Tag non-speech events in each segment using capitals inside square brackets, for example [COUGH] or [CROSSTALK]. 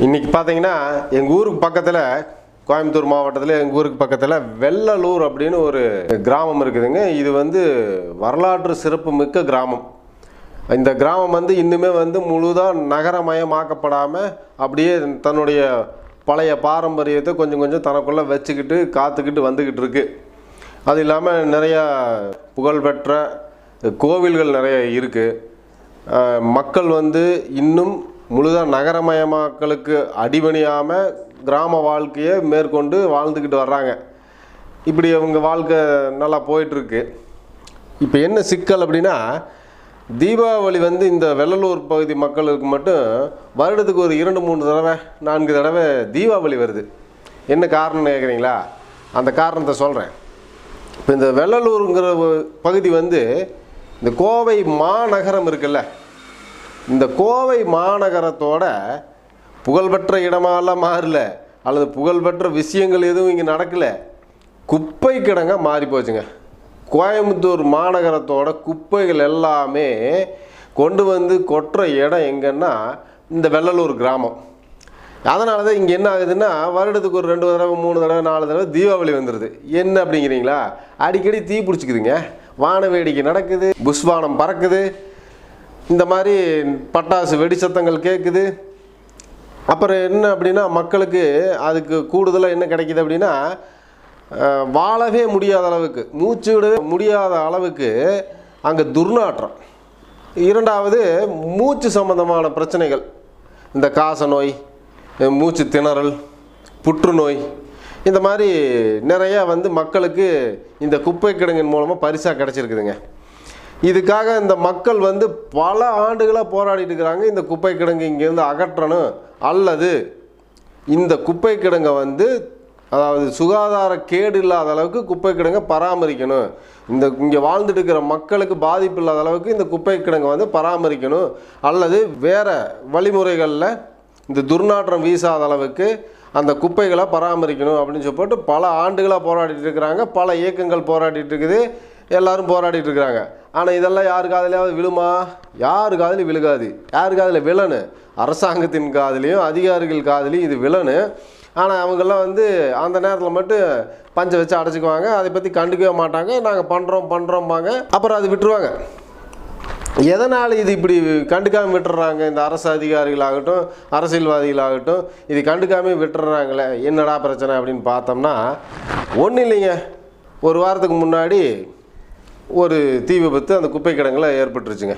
இன்னைக்கு பார்த்தீங்கன்னா எங்கள் ஊருக்கு பக்கத்தில் கோயம்புத்தூர் மாவட்டத்தில் எங்கள் ஊருக்கு பக்கத்தில் வெள்ளலூர் அப்படின்னு ஒரு கிராமம் இருக்குதுங்க. இது வந்து வரலாற்று சிறப்பு மிக்க கிராமம். இந்த கிராமம் வந்து இன்னுமே வந்து முழுதாக நகரமயமாக்கப்படாமல் அப்படியே தன்னுடைய பழைய பாரம்பரியத்தை கொஞ்சம் கொஞ்சம் தனக்குள்ளே வச்சுக்கிட்டு காத்துக்கிட்டு வந்துக்கிட்டு இருக்கு. அது இல்லாமல் நிறையா புகழ்பெற்ற கோவில்கள் நிறைய இருக்குது மக்கள் வந்து இன்னும் முழுதாக நகரமயமாக்கலுக்கு அடிபணியாமல் கிராம வாழ்க்கையை மேற்கொண்டு வாழ்ந்துக்கிட்டு வர்றாங்க. இப்படி அவங்க வாழ்க்கை நல்லா போயிட்டுருக்கு. இப்போ என்ன சிக்கல் அப்படின்னா தீபாவளி வந்து இந்த வெள்ளலூர் பகுதி மக்களுக்கு மட்டும் வருடத்துக்கு ஒரு இரண்டு மூணு தடவை நான்கு தடவை தீபாவளி வருது. என்ன காரணம்னு கேட்குறீங்களா அந்த காரணத்தை சொல்கிறேன் இப்போ இந்த வெள்ளலூருங்கிற பகுதி வந்து இந்த கோவை மாநகரம் இருக்குல்ல இந்த கோவை மாநகரத்தோட புகழ்பெற்ற இடமாலாம் மாறல அல்லது புகழ்பெற்ற விஷயங்கள் எதுவும் இங்கே நடக்கலை. குப்பை கிடங்க மாறி போச்சுங்க. கோயம்புத்தூர் மாநகரத்தோட குப்பைகள் எல்லாமே கொண்டு வந்து கொட்டுற இடம் எங்கன்னா இந்த வெள்ளலூர் கிராமம். அதனால தான் இங்கே என்ன ஆகுதுன்னா வருடத்துக்கு ஒரு ரெண்டு தடவை மூணு தடவை நாலு தடவை தீபாவளி வந்துடுது என்ன அப்படிங்கிறீங்களா? அடிக்கடி தீ பிடிச்சிக்குதுங்க. வான வேடிக்கை நடக்குது புஷ்வானம் பறக்குது. இந்த மாதிரி பட்டாசு வெடி சத்தங்கள் கேட்குது அப்புறம் என்ன அப்படின்னா மக்களுக்கு அதுக்கு கூடுதலாக என்ன கிடைக்கிது அப்படின்னா வாழவே முடியாத அளவுக்கு மூச்சு விடவே முடியாத அளவுக்கு அங்கே துர்நாற்றம். இரண்டாவது மூச்சு சம்பந்தமான பிரச்சனைகள். இந்த காச நோய் மூச்சு திணறல் புற்றுநோய் இந்த மாதிரி நிறையா வந்து மக்களுக்கு இந்த குப்பை கிடங்கின் மூலமாக பரிசாக கிடச்சிருக்குதுங்க. இதுக்காக இந்த மக்கள் வந்து பல ஆண்டுகளாக போராடிட்டு இருக்கிறாங்க. இந்த குப்பை கிடங்கு இங்கேருந்து அகற்றணும். அல்லது இந்த குப்பை கிடங்கை வந்து அதாவது சுகாதார கேடு இல்லாத அளவுக்கு குப்பை கிடங்கை பராமரிக்கணும். இந்த இங்கே வாழ்ந்துட்டு இருக்கிற மக்களுக்கு பாதிப்பு இல்லாத அளவுக்கு இந்த குப்பை கிடங்கை வந்து பராமரிக்கணும். அல்லது வேறு வழிமுறைகளில் இந்த துர்நாற்றம் வீசாத அளவுக்கு அந்த குப்பைகளை பராமரிக்கணும் அப்படின்னு சொல்லிட்டு பல ஆண்டுகளாக போராடிட்டு இருக்கிறாங்க. பல இயக்கங்கள் போராடிட்டு இருக்குது. எல்லாரும் போராடிட்டு இருக்கிறாங்க. ஆனால் இதெல்லாம் யாரு காதலையாவது விழுமா? யார் காதலையும் விழுகாது. யாரு காதில் விழனு? அரசாங்கத்தின் காதலையும் அதிகாரிகள் காதுலையும் இது விழனு. ஆனால் அவங்கெல்லாம் வந்து அந்த நேரத்தில் மட்டும் பஞ்சை வச்சு அடைச்சிக்குவாங்க. அதை பற்றி கண்டுக்கவே மாட்டாங்க. நாங்கள் பண்ணுறோம் பண்ணுறோம்பாங்க அப்புறம் அது விட்டுருவாங்க. எதனால் இது இப்படி கண்டுக்காமல் விட்டுறாங்க? இந்த அரசு அதிகாரிகளாகட்டும் அரசியல்வாதிகளாகட்டும் இது கண்டுக்காமல் விட்டுறாங்களே என்னடா பிரச்சனை அப்படின்னு பார்த்தோம்னா ஒன்றும் இல்லைங்க. ஒரு வாரத்துக்கு முன்னாடி ஒரு தீ விபத்து அந்த குப்பை கிடங்கில் ஏற்பட்டுருச்சுங்க.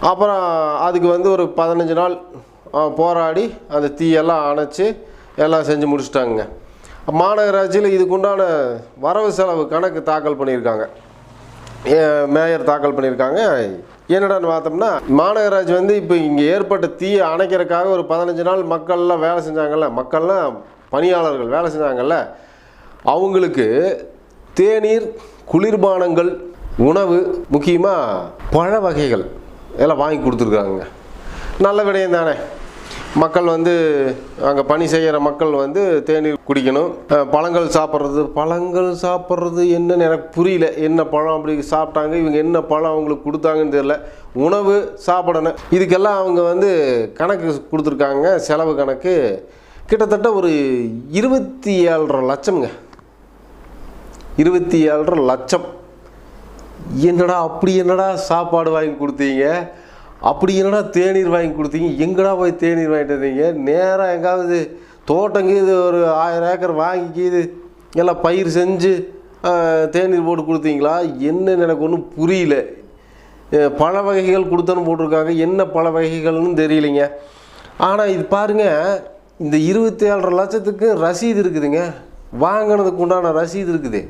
அப்புறம் அதுக்கு வந்து ஒரு பதினஞ்சு நாள் போராடி அந்த தீயெல்லாம் அணைச்சி எல்லாம் செஞ்சு முடிச்சிட்டாங்க மாநகராட்சியில் இதுக்குண்டான வரவு செலவு கணக்கு தாக்கல் பண்ணியிருக்காங்க. ஏ, மேயர் தாக்கல் பண்ணியிருக்காங்க. என்னடான்னு பார்த்தோம்னா மாநகராட்சி வந்து இப்போ இங்கே ஏற்பட்ட தீயை அணைக்கிறதுக்காக ஒரு பதினஞ்சு நாள் மக்கள்லாம் வேலை செஞ்சாங்கல்ல மக்கள்லாம் பணியாளர்கள் வேலை செஞ்சாங்கல்ல அவங்களுக்கு தேநீர் குளிர்பானங்கள் உணவு முக்கியமாக பழ வகைகள். எல்லாம் வாங்கி கொடுத்துருக்காங்க. நல்ல விடயம் தானே. மக்கள் வந்து அங்கே பணி செய்கிற மக்கள் வந்து தேநீர் குடிக்கணும். பழங்கள் சாப்பிட்றது பழங்கள் சாப்பிட்றது என்னன்னு எனக்கு புரியல. என்ன பழம் அப்படி சாப்பிட்டாங்க இவங்க என்ன பழம் அவங்களுக்கு கொடுத்தாங்கன்னு தெரியல. உணவு சாப்பிடணும். இதுக்கெல்லாம் அவங்க வந்து கணக்கு கொடுத்துருக்காங்க. செலவு கணக்கு. கிட்டத்தட்ட ஒரு இருபத்தி ஏழரை லட்சம்ங்க. இருபத்தி ஏழரை லட்சம். என்னடா அப்படி என்னடா சாப்பாடு வாங்கி கொடுத்தீங்க? அப்படி என்னடா தேநீர் வாங்கி கொடுத்தீங்க? எங்கடா போய் தேநீர் வாங்கிட்டு வந்தீங்க? நேராக எங்காவது தோட்டங்கீது ஒரு ஆயிரம் ஏக்கர் வாங்கிக்கிது எல்லாம் பயிர் செஞ்சு தேநீர் போட்டு கொடுத்தீங்களா? என்னன்னு எனக்கு ஒன்றும் புரியல. பழ வகைகள் கொடுத்தன்னு போட்டிருக்காங்க. என்ன பழ வகைகள்னு தெரியலைங்க. ஆனால் இது பாருங்க இந்த இருபத்தி ஏழரை லட்சத்துக்கு ரசீது இருக்குதுங்க. வாங்கினதுக்கு உண்டான ரசீது இருக்குது.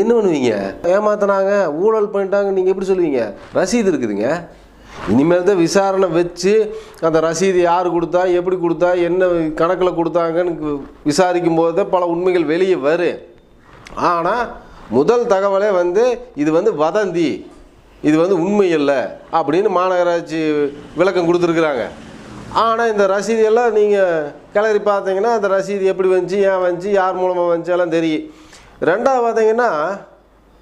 என்ன பண்ணுவீங்க? ஏமாத்தினாங்க ஊழல் பண்ணிட்டாங்க நீங்கள் எப்படி சொல்லுவீங்க? ரசீது இருக்குதுங்க. இனிமேல் தான் விசாரணை வச்சு அந்த ரசீது யார் கொடுத்தா எப்படி கொடுத்தா என்ன கணக்கில் கொடுத்தாங்கன்னு விசாரிக்கும் போது தான் பல உண்மைகள் வெளியே வரும் ஆனால் முதல் தகவலே வந்து இது வந்து வதந்தி இது வந்து உண்மை இல்லை அப்படின்னு மாநகராட்சி விளக்கம் கொடுத்துருக்குறாங்க. ஆனால் இந்த ரசீது எல்லாம் நீங்கள் கிளறி பார்த்தீங்கன்னா அந்த ரசீது எப்படி வந்துச்சு ஏன் வந்துச்சு யார் மூலமாக வந்துச்சு எல்லாம் தெரியும். ரெண்டாவது பார்த்தீங்கன்னா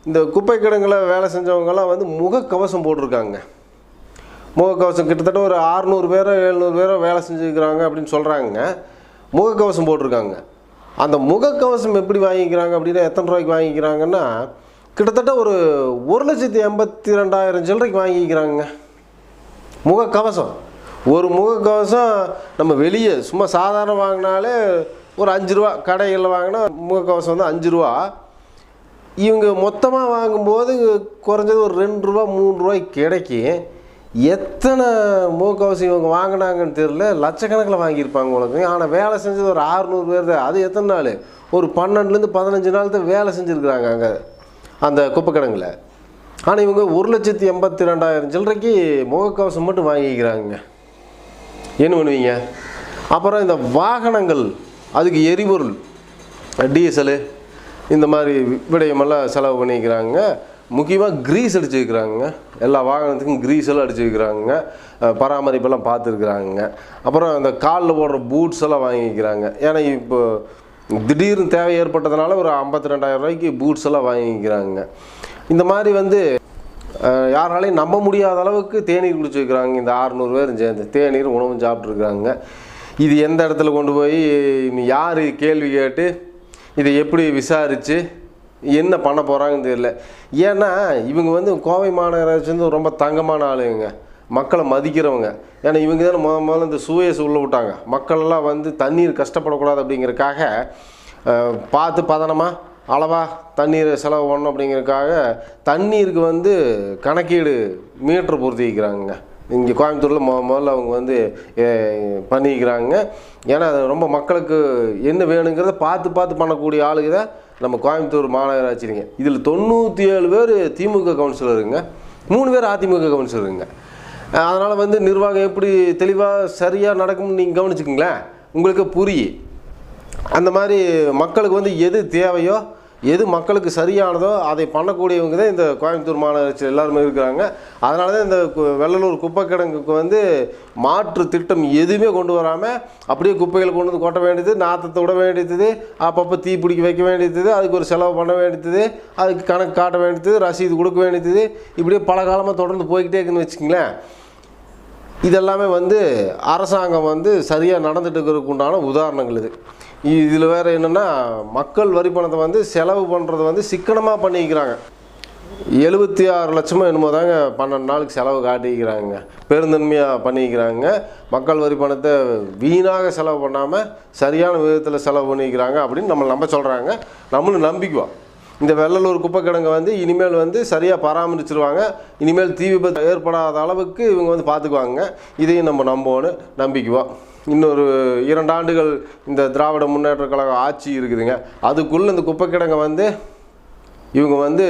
இந்த குப்பை கிடங்கில் வேலை செஞ்சவங்கெல்லாம் வந்து முகக்கவசம் போட்டிருக்காங்க. முகக்கவசம் கிட்டத்தட்ட ஒரு ஆறுநூறு பேரோ எழுநூறு பேரோ வேலை செஞ்சுருக்கிறாங்க அப்படின்னு சொல்கிறாங்க முகக்கவசம் போட்டிருக்காங்க. அந்த முகக்கவசம் எப்படி வாங்கிக்கிறாங்க அப்படின்னா எத்தனை ரூபாய்க்கு வாங்கிக்கிறாங்கன்னா கிட்டத்தட்ட ஒரு ஒரு லட்சத்தி எண்பத்தி ரெண்டாயிரம் சில்லறைக்கு வாங்கிக்கிறாங்க. முகக்கவசம். ஒரு முகக்கவசம் நம்ம வெளியே சும்மா சாதாரண வாங்கினாலே ஒரு அஞ்சு ரூபா கடைகளில் வாங்கினா முகக்கவசம் வந்து அஞ்சு ரூபா இவங்க மொத்தமாக வாங்கும்போது குறைஞ்சது ஒரு ரெண்டு ரூபா மூணு ரூபாய்க்கு கிடைக்கும். எத்தனை முகக்கவசம் இவங்க வாங்கினாங்கன்னு தெரில லட்சக்கணக்கில் வாங்கியிருப்பாங்க உங்களுக்கு. ஆனால் வேலை செஞ்சது ஒரு ஆறுநூறு பேர் தான். அது எத்தனை நாள்? ஒரு பன்னெண்டுலேருந்து பதினஞ்சு நாள் தான் வேலை செஞ்சுருக்குறாங்க அங்கே அந்த குப்பை ஆனால் இவங்க ஒரு லட்சத்தி எண்பத்தி ரெண்டாயிரம் சில்லறைக்கு முகக்கவசம் மட்டும் வாங்கிக்கிறாங்க. என்ன பண்ணுவீங்க? அப்புறம் இந்த வாகனங்கள் அதுக்கு எரிபொருள். டீசலு இந்த மாதிரி விடயமெல்லாம் செலவு பண்ணிக்கிறாங்க. முக்கியமாக க்ரீஸ் அடிச்சு வைக்கிறாங்க. எல்லா வாகனத்துக்கும் க்ரீஸ் எல்லாம் அடிச்சு வைக்கிறாங்க. பராமரிப்பெல்லாம் பார்த்துருக்குறாங்க. அப்புறம் அந்த காலில் போடுற பூட்ஸ் எல்லாம் வாங்கிக்கிறாங்க ஏன்னா இப்போ திடீர்னு தேவை ஏற்பட்டதுனால ஒரு ஐம்பத்தி ரெண்டாயிரம் ரூபாய்க்கு பூட்ஸ் எல்லாம் வாங்கிக்கிறாங்க இந்த மாதிரி வந்து யாராலையும் நம்ப முடியாத அளவுக்கு தேநீர் குடிச்சு வைக்கிறாங்க. இந்த ஆறுநூறு பேரும் சேர்ந்து தேநீர் உணவும் சாப்பிட்ருக்குறாங்க இது எந்த இடத்துல கொண்டு போய் யார் கேள்வி கேட்டு இதை எப்படி விசாரித்து என்ன பண்ண போகிறாங்கன்னு தெரியல. ஏன்னா இவங்க வந்து கோவை மாநகராட்சி வந்து ரொம்ப தங்கமான ஆளுங்க. மக்களை மதிக்கிறவங்க. ஏன்னா இவங்க தானே முத முதல்ல இந்த சூயஸ் உள்ள விட்டாங்க. மக்கள்லாம் வந்து தண்ணீர் கஷ்டப்படக்கூடாது அப்படிங்கிறதுக்காக பார்த்து பதனமாக அளவாக தண்ணீர் செலவு பண்ணணும் அப்படிங்கிறதுக்காக தண்ணீருக்கு வந்து கணக்கீடு மீட்ரு பொருத்தி வைக்கிறாங்க இங்கே கோயம்புத்தூரில் மொ முதல்ல அவங்க வந்து பண்ணிக்கிறாங்க. ஏன்னா அது ரொம்ப மக்களுக்கு என்ன வேணுங்கிறத பார்த்து பார்த்து பண்ணக்கூடிய ஆளுங்க தான் நம்ம கோயம்புத்தூர் மாநகராட்சிங்க. இதில் தொண்ணூற்றி ஏழு பேர் திமுக கவுன்சிலருங்க. மூணு பேர் அதிமுக கவுன்சிலருங்க. அதனால் வந்து நிர்வாகம் எப்படி தெளிவாக சரியாக நடக்கும்னு நீங்கள் கவனிச்சுக்கங்களேன். உங்களுக்கு புரியும் அந்த மாதிரி மக்களுக்கு வந்து எது தேவையோ எது மக்களுக்கு சரியானதோ அதை பண்ணக்கூடியவங்க தான் இந்த கோயம்புத்தூர் மாநகராட்சியில் எல்லாருமே இருக்கிறாங்க. அதனால தான் இந்த கு- வெள்ளலூர் குப்பை கிடங்குக்கு வந்து மாற்று திட்டம் எதுவுமே கொண்டு வராமல் அப்படியே குப்பைகளை கொண்டு வந்து கொட்ட வேண்டியது நாற்றத்தை விட வேண்டியது அப்பப்போ தீ பிடிக்க வைக்க வேண்டியது அதுக்கு ஒரு செலவு பண்ண வேண்டியது அதுக்கு கணக்கு காட்ட வேண்டியது ரசீது கொடுக்க வேண்டியது இப்படியே பல காலமாக தொடர்ந்து போய்கிட்டே இருக்குன்னு வச்சுக்கங்களேன். இதெல்லாமே வந்து அரசாங்கம் வந்து சரியாக நடந்துட்டு இருக்கிறதுக்கு உண்டான உதாரணங்கள் இது. இதில் வேறு என்னென்னா மக்கள் வரி பணத்தை வந்து செலவு பண்ணுறது வந்து சிக்கனமாக பண்ணிக்கிறாங்க. எழுபத்தி ஆறு லட்சமோ என்னமோ தாங்க பன்னெண்டு நாளுக்கு செலவு காட்டிக்கிறாங்க. பெருந்தன்மையாக பண்ணிக்கிறாங்க. மக்கள் வரி பணத்தை வீணாக செலவு பண்ணாமல் சரியான விதத்தில் செலவு பண்ணிக்கிறாங்க அப்படின்னு நம்ம நம்ப சொல்கிறாங்க நம்மளும் நம்பிக்குவோம். இந்த வெள்ளலூர் குப்பை கிடங்கை வந்து இனிமேல் வந்து சரியாக பராமரிச்சிருவாங்க. இனிமேல் தீ விபத்து ஏற்படாத அளவுக்கு இவங்க வந்து பார்த்துக்குவாங்க இதையும் நம்ம நம்போன்னு நம்பிக்குவோம். இன்னொரு இரண்டு ஆண்டுகள் இந்த திராவிட முன்னேற்ற கழகம் ஆட்சி இருக்குதுங்க. அதுக்குள்ளே இந்த குப்பை கிடங்கை வந்து இவங்க வந்து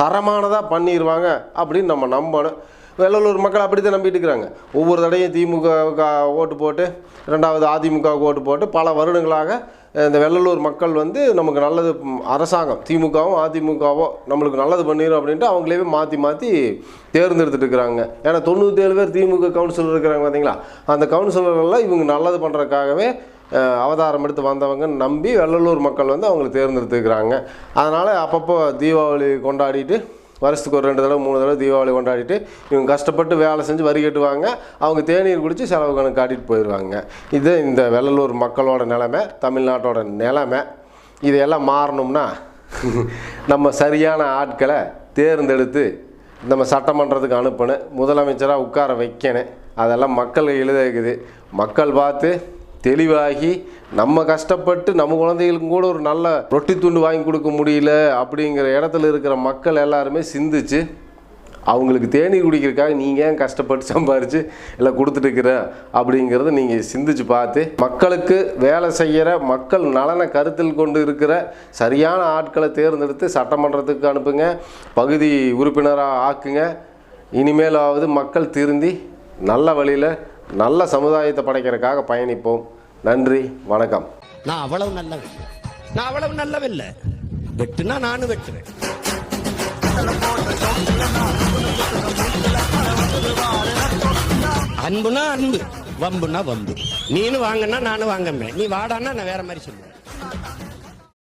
தரமானதாக பண்ணிடுவாங்க அப்படின்னு நம்ம நம்பணும். வெள்ளலூர் மக்கள் அப்படி தான் நம்பிட்டு இருக்கிறாங்க. ஒவ்வொரு தடையும் திமுக ஓட்டு போட்டு ரெண்டாவது அதிமுக ஓட்டு போட்டு பல வருடங்களாக இந்த வெள்ளலூர் மக்கள் வந்து நமக்கு நல்லது அரசாங்கம் திமுகவும் அதிமுகவோ நம்மளுக்கு நல்லது பண்ணிடும் அப்படின்ட்டு அவங்களே மாற்றி மாற்றி தேர்ந்தெடுத்துட்டு இருக்கிறாங்க. ஏன்னா தொண்ணூற்றேழு பேர் திமுக கவுன்சிலர் இருக்கிறாங்க பார்த்தீங்களா அந்த கவுன்சிலர்லாம் இவங்க நல்லது பண்ணுறதுக்காகவே அவதாரம் எடுத்து வந்தவங்கன்னு நம்பி வெள்ளலூர் மக்கள் வந்து அவங்களை தேர்ந்தெடுத்துக்கிறாங்க. அதனால் அப்பப்போ தீபாவளி கொண்டாடிட்டு வருஷத்துக்கு ஒரு ரெண்டு தடவை மூணு தடவை தீபாவளி கொண்டாடிட்டு இவங்க கஷ்டப்பட்டு வேலை செஞ்சு வரி கட்டுவாங்க. அவங்க தேநீர் குடித்து செலவு கணக்கு காட்டிட்டு போயிடுவாங்க இது இந்த வெள்ளலூர் மக்களோட நிலமை தமிழ்நாட்டோட நிலைமை. இதையெல்லாம் மாறணும்னா [LAUGHS] நம்ம சரியான ஆட்களை தேர்ந்தெடுத்து நம்ம சட்டமன்றத்துக்கு அனுப்பணும். முதலமைச்சராக உட்கார வைக்கணும். அதெல்லாம் மக்கள் எழுதிக்குது மக்கள் பார்த்து தெளிவாகி நம்ம கஷ்டப்பட்டு நம்ம குழந்தைகளுக்கும் கூட ஒரு நல்ல ரொட்டி துண்டு வாங்கி கொடுக்க முடியல அப்படிங்கிற இடத்துல இருக்கிற மக்கள் எல்லாருமே சிந்திச்சு அவங்களுக்கு தேநீர் குடிக்கிறதுக்காக நீங்கள் ஏன் கஷ்டப்பட்டு சம்பாரித்து இல்லை கொடுத்துட்டு இருக்கிற அப்படிங்கிறத நீங்கள் சிந்திச்சு பார்த்து மக்களுக்கு வேலை செய்கிற மக்கள் நலனை கருத்தில் கொண்டு இருக்கிற சரியான ஆட்களை தேர்ந்தெடுத்து சட்டமன்றத்துக்கு அனுப்புங்க பகுதி உறுப்பினராக ஆக்குங்க. இனிமேலாவது மக்கள் திருந்தி நல்ல வழியில் நல்ல சமுதாயத்தை படைக்கிறதுக்காக பயணிப்போம். நன்றி வணக்கம். நான் அவ்வளவு நல்லவன். நான் அவ்வளவு நல்லவன் வெட்டுனா நானும் வெட்டுறேன் அன்புனா அன்பு வம்புனா வம்பு. நீனு வாங்கன்னா நானும் வாங்கமே நீ வாடான்னா நான் வேற மாதிரி சொல்லுவேன்.